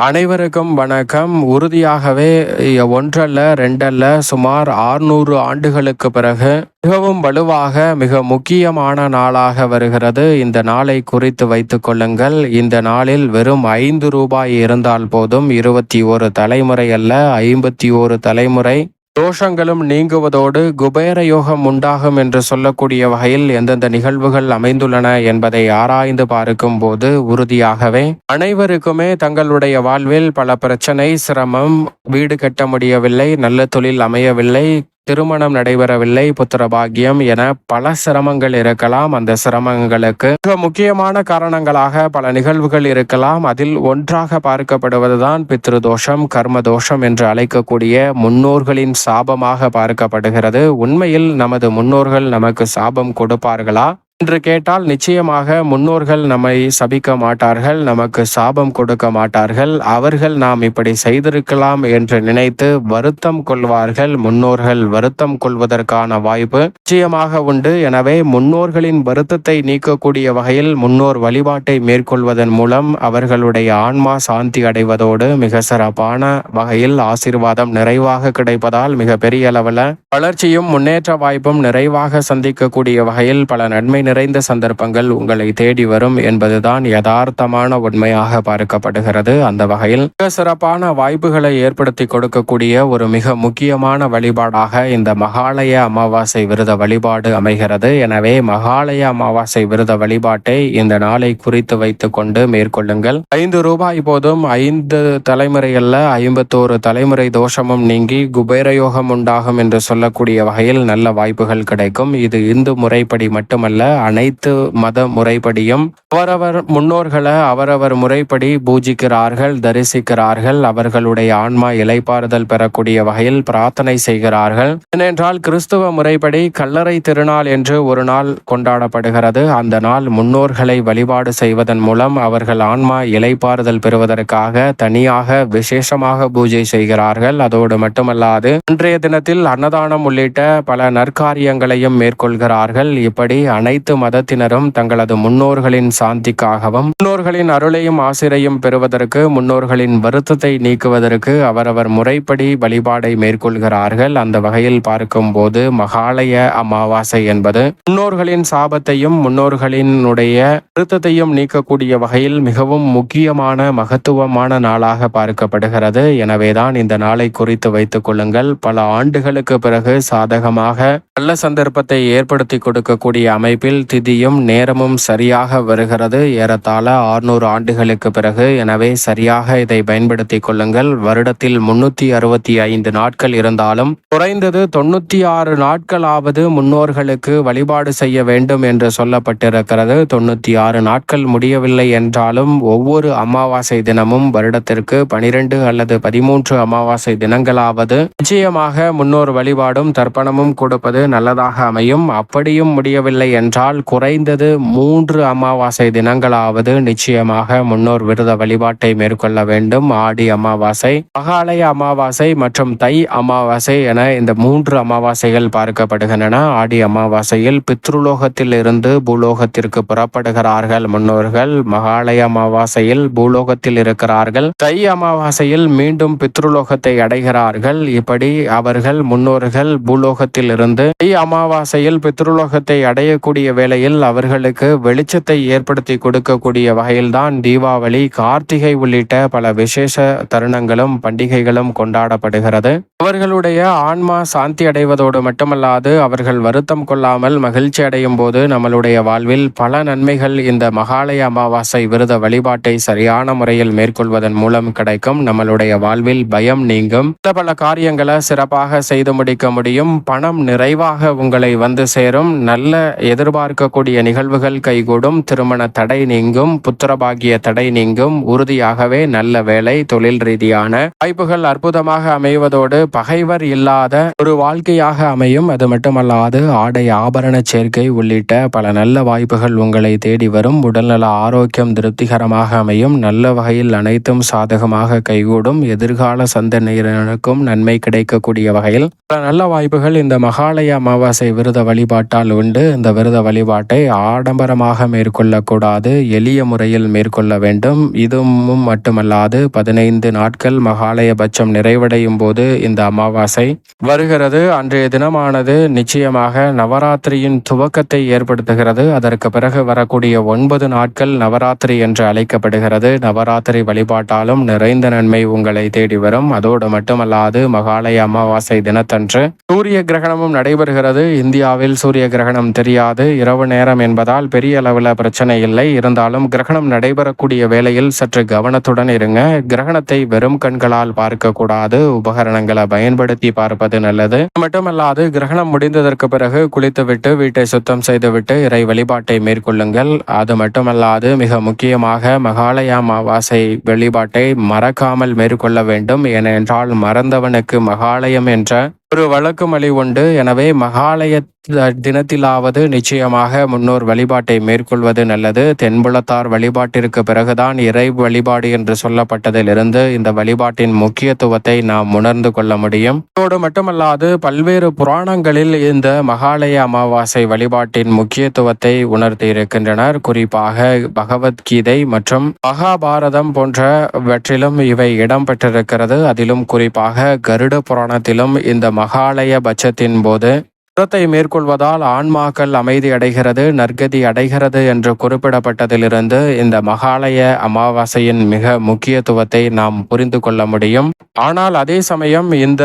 அனைவருக்கும் வணக்கம். உறுதியாகவே ஒன்றல்ல ரெண்டல்ல சுமார் ஆறுநூறு ஆண்டுகளுக்கு பிறகு மிகவும் வலுவாக மிக முக்கியமான நாளாக வருகிறது. இந்த நாளை குறித்து வைத்துக் கொள்ளுங்கள். இந்த நாளில் வெறும் ஐந்து ரூபாய் இருந்தால் போதும். இருபத்தி ஒரு தலைமுறை அல்ல ஐம்பத்தி ஒரு தலைமுறை. தோஷங்களும் நீங்குவதோடு குபேர யோகம் உண்டாகும் என்று சொல்லக்கூடிய வகையில் எந்தெந்த நிகழ்வுகள் அமைந்துள்ளன என்பதை ஆராய்ந்து பார்க்கும் போது உறுதியாகவே அனைவருக்குமே தங்களுடைய வாழ்வில் பல பிரச்சனை சிரமம் வீடு கட்ட முடியவில்லை நல்ல தொழில் அமையவில்லை திருமணம் நடைபெறவில்லை புத்திர பாக்கியம் என பல சிரமங்கள் இருக்கலாம். அந்த சிரமங்களுக்கு மிக முக்கியமான காரணங்களாக பல நிகழ்வுகள் இருக்கலாம். அதில் ஒன்றாக பார்க்கப்படுவதுதான் பித்ரு தோஷம் கர்ம தோஷம் என்று அழைக்கக்கூடிய முன்னோர்களின் சாபமாக பார்க்கப்படுகிறது. உண்மையில் நமது முன்னோர்கள் நமக்கு சாபம் கொடுப்பார்களா? என்று கேட்டால் நிச்சயமாக முன்னோர்கள் நம்மை சபிக்க மாட்டார்கள் நமக்கு சாபம் கொடுக்க மாட்டார்கள். அவர்கள் நாம் இப்படி செய்திருக்கலாம் என்று நினைத்து வருத்தம் கொள்வார்கள். முன்னோர்கள் வருத்தம் கொள்வதற்கான வாய்ப்பு நிச்சயமாக உண்டு. எனவே முன்னோர்களின் வருத்தத்தை நீக்கக்கூடிய வகையில் முன்னோர் வழிபாட்டை மேற்கொள்வதன் மூலம் அவர்களுடைய ஆன்மா சாந்தி அடைவதோடு மிக சிறப்பான வகையில் ஆசிர்வாதம் நிறைவாக கிடைப்பதால் மிக பெரிய அளவில் வளர்ச்சியும் முன்னேற்ற வாய்ப்பும் நிறைவாக சந்திக்கக்கூடிய வகையில் பல நன்மை நிறைந்த சந்தர்ப்பங்கள் உங்களை தேடி வரும் என்பதுதான் யதார்த்தமான உண்மையாக பார்க்கப்படுகிறது. அந்த வகையில் மிக சிறப்பான வாய்ப்புகளை ஏற்படுத்தி கொடுக்கக்கூடிய ஒரு மிக முக்கியமான வழிபாடாக இந்த மகாலய அமாவாசை விரத வழிபாடு அமைகிறது. எனவே மகாலய அமாவாசை விரத வழிபாட்டை இந்த நாளை குறித்து வைத்துக் கொண்டு மேற்கொள்ளுங்கள். ஐந்து ரூபாய் போதும். ஐந்து தலைமுறைகள்ல ஐம்பத்தோரு தலைமுறை தோஷமும் நீங்கி குபேரயோகம் உண்டாகும் என்று சொல்லக்கூடிய வகையில் நல்ல வாய்ப்புகள் கிடைக்கும். இது இந்து முறைப்படி மட்டுமல்ல அனைத்து மத முறைப்படியும் அவரவர் முன்னோர்களை அவரவர் முறைப்படி பூஜிக்கிறார்கள் தரிசிக்கிறார்கள் அவர்களுடைய ஆன்மா இலைப்பாறுதல் பெறக்கூடிய வகையில் பிரார்த்தனை செய்கிறார்கள். ஏனென்றால் கிறிஸ்துவ முறைப்படி கல்லறை திருநாள் என்று ஒரு நாள் கொண்டாடப்படுகிறது. அந்த நாள் முன்னோர்களை வழிபாடு செய்வதன் மூலம் அவர்கள் ஆன்மா இலைப்பாறுதல் பெறுவதற்காக தனியாக விசேஷமாக பூஜை செய்கிறார்கள். அதோடு மட்டுமல்லாது அன்றைய தினத்தில் அன்னதானம் உள்ளிட்ட பல நற்காரியங்களையும் மேற்கொள்கிறார்கள். இப்படி அனைத்து மதத்தினரும் தங்களது முன்னோர்களின் சாந்திக்காகவும் முன்னோர்களின் அருளையும் ஆசிரையும் பெறுவதற்கு முன்னோர்களின் வருத்தத்தை நீக்குவதற்கு அவரவர் முறைப்படி வழிபாடை மேற்கொள்கிறார்கள். அந்த வகையில் பார்க்கும்போது மகாலய அமாவாசை என்பது முன்னோர்களின் சாபத்தையும் முன்னோர்களினுடைய வருத்தத்தையும் நீக்கக்கூடிய வகையில் மிகவும் முக்கியமான மகத்துவமான நாளாக பார்க்கப்படுகிறது. எனவேதான் இந்த நாளை குறித்து வைத்துக் கொள்ளுங்கள். பல ஆண்டுகளுக்கு பிறகு சாதகமாக நல்ல சந்தர்ப்பத்தை ஏற்படுத்தி கொடுக்கக்கூடிய அமைப்பில் திதியும் நேரமும் சரியாக வருகிறது. ஏறத்தாழ ஆறுநூறு ஆண்டுகளுக்கு பிறகு. எனவே சரியாக இதை பயன்படுத்திக் கொள்ளுங்கள். வருடத்தில் முன்னூத்தி அறுபத்தி ஐந்து நாட்கள் இருந்தாலும் குறைந்தது தொண்ணூத்தி ஆறு நாட்களாவது முன்னோர்களுக்கு வழிபாடு செய்ய வேண்டும் என்று சொல்லப்பட்டிருக்கிறது. தொண்ணூத்தி ஆறு நாட்கள் முடியவில்லை என்றாலும் ஒவ்வொரு அமாவாசை தினமும் வருடத்திற்கு பனிரெண்டு அல்லது பதிமூன்று அமாவாசை தினங்களாவது நிச்சயமாக முன்னோர் வழிபாடும் தர்ப்பணமும் கொடுப்பது நல்லதாக அமையும். அப்படியும் முடியவில்லை என்றால் குறைந்தது மூன்று அமாவாசை தினங்களாவது நிச்சயமாக முன்னோர் விரத வழிபாட்டை மேற்கொள்ள வேண்டும். ஆடி அமாவாசை மகாலய அமாவாசை மற்றும் தை அமாவாசை என இந்த மூன்று அமாவாசைகள் பார்க்கப்படுகின்றன. ஆடி அமாவாசையில் பித்ருலோகத்தில் இருந்து பூலோகத்திற்கு புறப்படுகிறார்கள் முன்னோர்கள். மகாலய அமாவாசையில் பூலோகத்தில் இருக்கிறார்கள். தை அமாவாசையில் மீண்டும் பித்ருலோகத்தை அடைகிறார்கள். இப்படி அவர்கள் முன்னோர்கள் பூலோகத்தில் இருந்து தை அமாவாசையில் பித்ருலோகத்தை அடையக்கூடிய வேளையில் அவர்களுக்கு வெளிச்சத்தை ஏற்படுத்தி கொடுக்கக்கூடிய வகையில்தான் தீபாவளி கார்த்திகை உள்ளிட்ட பல விசேஷ தருணங்களும் பண்டிகைகளும் கொண்டாடப்படுகிறது. அவர்களுடைய ஆன்மா சாந்தி அடைவதோடு மட்டுமல்லாது அவர்கள் வருத்தம் கொள்ளாமல் மகிழ்ச்சி அடையும் போது நம்மளுடைய வாழ்வில் பல நன்மைகள் இந்த மகாலய அமாவாசை விரத வழிபாட்டை சரியான முறையில் மேற்கொள்வதன் மூலம் கிடைக்கும். நம்மளுடைய வாழ்வில் பயம் நீங்கும். பல பல காரியங்களை சிறப்பாக செய்து முடிக்க முடியும். பணம் நிறைவாக உங்களை வந்து சேரும். நல்ல எதிர்பார்ப்பு எதிர்பார்க்கக்கூடிய நிகழ்வுகள் கைகூடும் திருமண தடை நீங்கும் புத்திரபாகிய தடை நீங்கும் உறுதியாகவே நல்ல வேலை தொழில் ரீதியான வாய்ப்புகள் அற்புதமாக அமைவதோடு பகைவர் இல்லாத ஒரு வாழ்க்கையாக அமையும். அது மட்டுமல்லாது ஆடை ஆபரண சேர்க்கை உள்ளிட்ட பல நல்ல வாய்ப்புகள் உங்களை தேடி வரும். உடல்நல ஆரோக்கியம் திருப்திகரமாக அமையும். நல்ல வகையில் அனைத்தும் சாதகமாக கைகூடும். எதிர்கால சந்தனையினருக்கும் நன்மை கிடைக்கக்கூடிய வகையில் பல நல்ல வாய்ப்புகள் இந்த மகாலய அமாவாசை விரத வழிபாட்டால் உண்டு. இந்த விரத வழிபாட்டை ஆடம்பரமாக மேற்கொள்ளக்கூடாது எளிய முறையில் மேற்கொள்ள வேண்டும். இதுவும் மட்டுமல்லாது பதினைந்து நாட்கள் மகாலயபட்சம் நிறைவடையும் போது இந்த அமாவாசை வருகிறது. அன்றைய தினமானது நிச்சயமாக நவராத்திரியின் துவக்கத்தை ஏற்படுத்துகிறது. அதற்கு பிறகு வரக்கூடிய ஒன்பது நாட்கள் நவராத்திரி என்று அழைக்கப்படுகிறது. நவராத்திரி வழிபாட்டாலும் நிறைந்த நன்மை உங்களை தேடி வரும். அதோடு மட்டுமல்லாது மகாலய அமாவாசை தினத்தன்று சூரிய கிரகணமும் நடைபெறுகிறது. இந்தியாவில் சூரிய கிரகணம் தெரியாது. இரவு நேரம் என்பதால் பெரிய அளவில் பிரச்சனை இல்லை. இருந்தாலும் கிரகணம் நடைபெறக்கூடிய வேளையில் சற்று கவனத்துடன் இருங்க. கிரகணத்தை வெறும் கண்களால் பார்க்கக்கூடாது. உபகரணங்களை பயன்படுத்தி பார்ப்பது நல்லது. மட்டுமல்லாது கிரகணம் முடிந்ததற்கு பிறகு குளித்துவிட்டு வீட்டை சுத்தம் செய்துவிட்டு இறை வழிபாட்டை மேற்கொள்ளுங்கள். அது மட்டுமல்லாது மிக முக்கியமாக மகாலய அமாவாசை வழிபாட்டை மறக்காமல் மேற்கொள்ள வேண்டும். ஏனென்றால் மறந்தவனுக்கு மகாலயம் என்ற ஒரு வழக்குமொழி உண்டு. எனவே மகாலய தினத்திலாவது நிச்சயமாக முன்னோர் வழிபாட்டை மேற்கொள்வது நல்லது. தென்புலத்தார் வழிபாட்டிற்கு பிறகுதான் இறை வழிபாடு என்று சொல்லப்பட்டதிலிருந்து இந்த வழிபாட்டின் முக்கியத்துவத்தை நாம் உணர்ந்து கொள்ள முடியும். இதோடு மட்டுமல்லாது பல்வேறு புராணங்களில் இந்த மகாலய அமாவாசை வழிபாட்டின் முக்கியத்துவத்தை உணர்த்தி இருக்கின்றனர் குறிப்பாக பகவத்கீதை மற்றும் மகாபாரதம் போன்றவற்றிலும் இவை இடம்பெற்றிருக்கிறது. அதிலும் குறிப்பாக கருட புராணத்திலும் இந்த மகாலய பட்சத்தின் போது புறத்தை மேற்கொள்வதால் ஆன்மாக்கள் அமைதி அடைகிறது நற்கதி அடைகிறது என்று குறிப்பிடப்பட்டதிலிருந்து இந்த மகாலய அமாவாசையின் மிக முக்கியத்துவத்தை நாம் புரிந்து கொள்ள முடியும். ஆனால் அதே சமயம் இந்த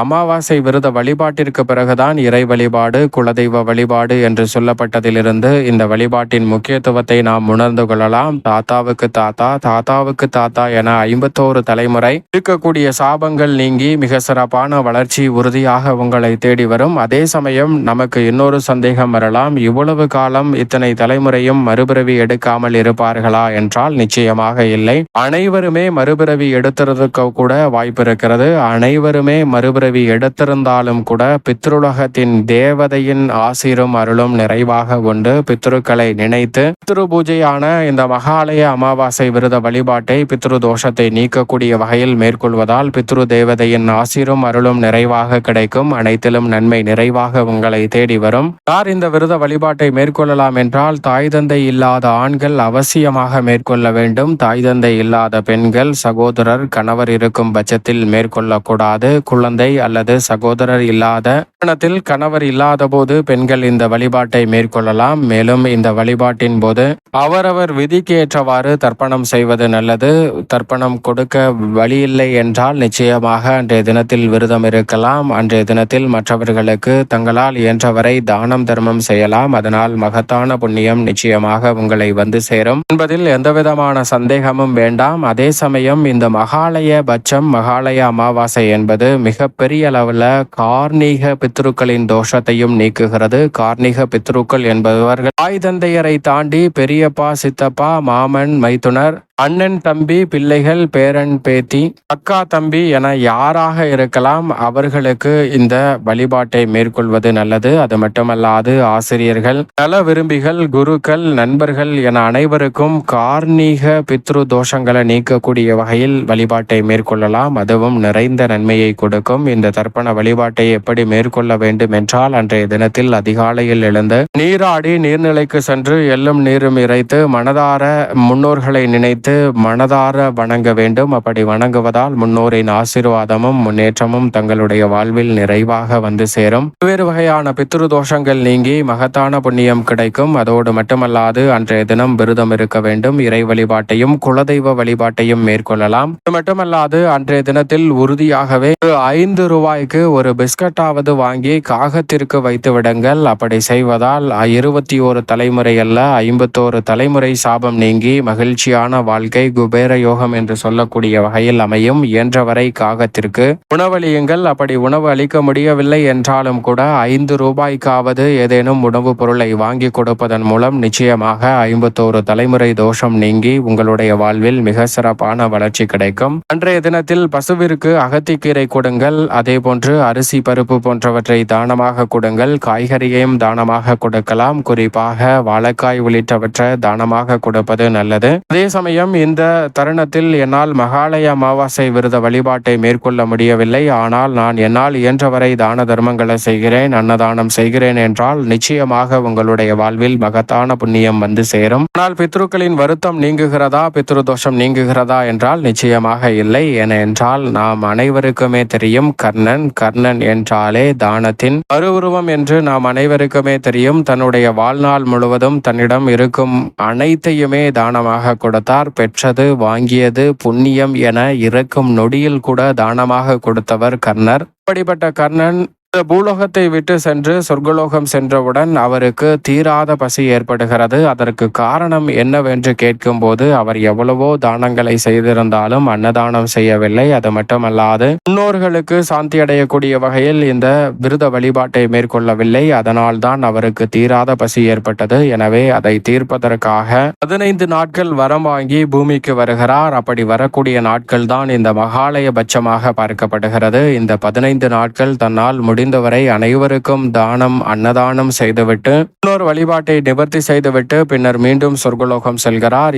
அமாவாசை விரத வழிபாட்டிற்கு பிறகுதான் இறை வழிபாடு குலதெய்வ வழிபாடு என்று சொல்லப்பட்டதிலிருந்து இந்த வழிபாட்டின் முக்கியத்துவத்தை நாம் உணர்ந்து கொள்ளலாம். தாத்தாவுக்கு தாத்தா தாத்தாவுக்கு தாத்தா என ஐம்பத்தோரு தலைமுறை இருக்கக்கூடிய சாபங்கள் நீங்கி மிக சிறப்பான வளர்ச்சி உறுதியாக உங்களை தேடி வரும். அதே சமயம் நமக்கு இன்னொரு சந்தேகம் வரலாம். இவ்வளவு காலம் இத்தனை தலைமுறையும் மறுபிறவி எடுக்காமல் இருப்பார்களா என்றால் நிச்சயமாக இல்லை. அனைவருமே மறுபிறவி எடுத்துறதுக்கு கூட வாய்ப்பு இருக்கிறது அனைவருமே மறுபிறவி எடுத்திருந்தாலும் கூட பித்ருலகத்தின் தேவதையின் ஆசிரும் அருளும் நிறைவாக உண்டு. பித்ருக்களை நினைத்து பித்ரு பூஜையான இந்த மகாலய அமாவாசை விரத வழிபாட்டை பித்ரு தோஷத்தை நீக்கக்கூடிய வகையில் மேற்கொள்வதால் பித்ரு தேவதையின் ஆசிரும் அருளும் நிறைவாக கிடைக்கும். அனைத்திலும் நன்மை நிறைவாக உங்களை தேடி வரும். யார் இந்த விரத வழிபாட்டை மேற்கொள்ளலாம் என்றால் தாய் தந்தை இல்லாத ஆண்கள் அவசியமாக மேற்கொள்ள வேண்டும். தாய் தந்தை இல்லாத பெண்கள் சகோதரர் கணவர் இருக்கும் பட்சத்தில் மேற்கொள்ளக்கூடாது. குழந்தை அல்லது சகோதரர் இல்லாத திருமணத்தில் கணவர் இல்லாத போது பெண்கள் இந்த வழிபாட்டை மேற்கொள்ளலாம். மேலும் இந்த வழிபாட்டின் போது அவரவர் விதிக்கு ஏற்றவாறு தர்ப்பணம் செய்வது நல்லது. தர்ப்பணம் கொடுக்க வழியில்லை என்றால் நிச்சயமாக அன்றைய தினத்தில் விரதம் இருக்கலாம். அன்றைய தினத்தில் மற்றவர்களுக்கு தங்களால் இயன்றவரை தானம் தர்மம் செய்யலாம். அதனால் மகத்தான புண்ணியம் நிச்சயமாக உங்களை வந்து சேரும். என்பதில் எந்தவிதமான சந்தேகமும் வேண்டாம். அதே சமயம் இந்த மகாலய பட்சம் மகாலய அமாவாசை என்பது மிக பெரிய அளவில் கார்ணீக பித்ருக்களின் தோஷத்தையும் நீக்குகிறது. கார்ணிக பித்ருக்கள் என்பவர்கள் தாய் தந்தையரை தாண்டி பெரியப்பா சித்தப்பா மாமன் மைத்துனர் அண்ணன் தம்பி பிள்ளைகள் பேரன் பேத்தி அக்கா தம்பி என யாராக இருக்கலாம் அவர்களுக்கு இந்த வழிபாட்டை மேற்கொள்வது நல்லது. அது மட்டுமல்லாது ஆசிரியர்கள் நல விரும்பிகள் குருக்கள் நண்பர்கள் என அனைவருக்கும் கார்ணீக பித்ரு தோஷங்களை நீக்கக்கூடிய வகையில் வழிபாட்டை மேற்கொள்ளலாம். அதுவும் நிறைந்த நன்மையை கொடுக்கும். இந்த தர்ப்பண வழிபாட்டை எப்படி மேற்கொள்ள வேண்டும் என்றால் அன்றைய தினத்தில் அதிகாலையில் எழுந்து நீராடி நீர்நிலைக்கு சென்று எள்ளும் நீரும் இறைத்து மனதார முன்னோர்களை நினைத்து வைத்து மனதார வணங்க வேண்டும். அப்படி வணங்குவதால் முன்னோரின் ஆசீர்வாதமும் முன்னேற்றமும் தங்களுடைய வாழ்வில் நிறைவாக வந்து சேரும். பல்வேறு வகையான பித்ரு தோஷங்கள் நீங்கி மகத்தான புண்ணியம் கிடைக்கும். அதோடு மட்டுமல்லாது அன்றைய தினம் விரதம் இருக்க வேண்டும். இறை வழிபாட்டையும் குலதெய்வ வழிபாட்டையும் மேற்கொள்ளலாம். அது மட்டுமல்லாது அன்றைய தினத்தில் உறுதியாகவே ஐந்து ரூபாய்க்கு ஒரு பிஸ்கட்டாவது வாங்கி காகத்திற்கு வைத்து விடுங்கள். அப்படி செய்வதால் இருபத்தி ஒரு தலைமுறை அல்ல ஐம்பத்தோரு தலைமுறை சாபம் நீங்கி மகிழ்ச்சியான வாழ்க்கை குபேர யோகம் என்று சொல்லக்கூடிய வகையில் அமையும். இயன்றவரை காகத்திற்கு உணவளியுங்கள். அப்படி உணவு அளிக்க முடியவில்லை என்றாலும் கூட ஐந்து ரூபாய்க்காவது ஏதேனும் உணவுப் பொருளை வாங்கி கொடுப்பதன் மூலம் நிச்சயமாக ஐம்பத்தோரு தலைமுறை தோஷம் நீங்கி உங்களுடைய வாழ்வில் மிக சிறப்பான வளர்ச்சி கிடைக்கும். அன்றைய தினத்தில் பசுவிற்கு அகத்திக்கீரை கொடுங்கள். அதே போன்று அரிசி பருப்பு போன்றவற்றை தானமாக கொடுங்கள். காய்கறியையும் தானமாக கொடுக்கலாம். குறிப்பாக வாழைக்காய் உள்ளிட்டவற்றை தானமாக கொடுப்பது நல்லது. அதே சமயம் வணக்கம் இந்த தருணத்தில் என்னால் மகாலய அமாவாசை விரத வழிபாட்டை மேற்கொள்ள முடியவில்லை. ஆனால் நான் என்னால் இயன்றவரை தான தர்மங்களை செய்கிறேன் அன்னதானம் செய்கிறேன் என்றால் நிச்சயமாக உங்களுடைய வாழ்வில் மகத்தான புண்ணியம் வந்து சேரும். ஆனால் பித்ருக்களின் வருத்தம் நீங்குகிறதா பித்ரு தோஷம் நீங்குகிறதா என்றால் நிச்சயமாக இல்லை. ஏனென்றால் நாம் அனைவருக்குமே தெரியும் கர்ணன் கர்ணன் என்றாலே தானத்தின் அருவுருவம் என்று நாம் அனைவருக்குமே தெரியும். தன்னுடைய வாழ்நாள் முழுவதும் தன்னிடம் இருக்கும் அனைத்தையுமே தானமாக கொடுத்தார். பெற்றது வாங்கியது புண்ணியம் என இறக்கும் நொடியில் கூட தானமாக கொடுத்தவர் கர்ணர். அப்படிப்பட்ட கர்ணன் இந்த பூலோகத்தை விட்டு சென்று சொர்க்கலோகம் சென்றவுடன் அவருக்கு தீராத பசி ஏற்படுகிறது. அதற்கு காரணம் என்னவென்று கேட்கும்போது அவர் எவ்வளவோ தானங்களை செய்திருந்தாலும் அன்னதானம் செய்யவில்லை. அது மட்டுமல்லாது முன்னோர்களுக்கு சாந்தி அடையக்கூடிய வகையில் இந்த விருத வழிபாட்டை மேற்கொள்ளவில்லை. அதனால் தான் அவருக்கு தீராத பசி ஏற்பட்டது. எனவே அதை தீர்ப்பதற்காக பதினைந்து நாட்கள் வரம் வாங்கி பூமிக்கு வருகிறார். அப்படி வரக்கூடிய நாட்கள் தான் இந்த மகாலய பட்சமாக பார்க்கப்படுகிறது. இந்த பதினைந்து நாட்கள் தன்னால் முடிந்தவரை அனைவருக்கும் தானம் அன்னதானம் செய்துவிட்டு இன்னொரு வழிபாட்டை நிவர்த்தி செய்துவிட்டு பின்னர் மீண்டும் சொர்க்கலோகம் செல்கிறார்.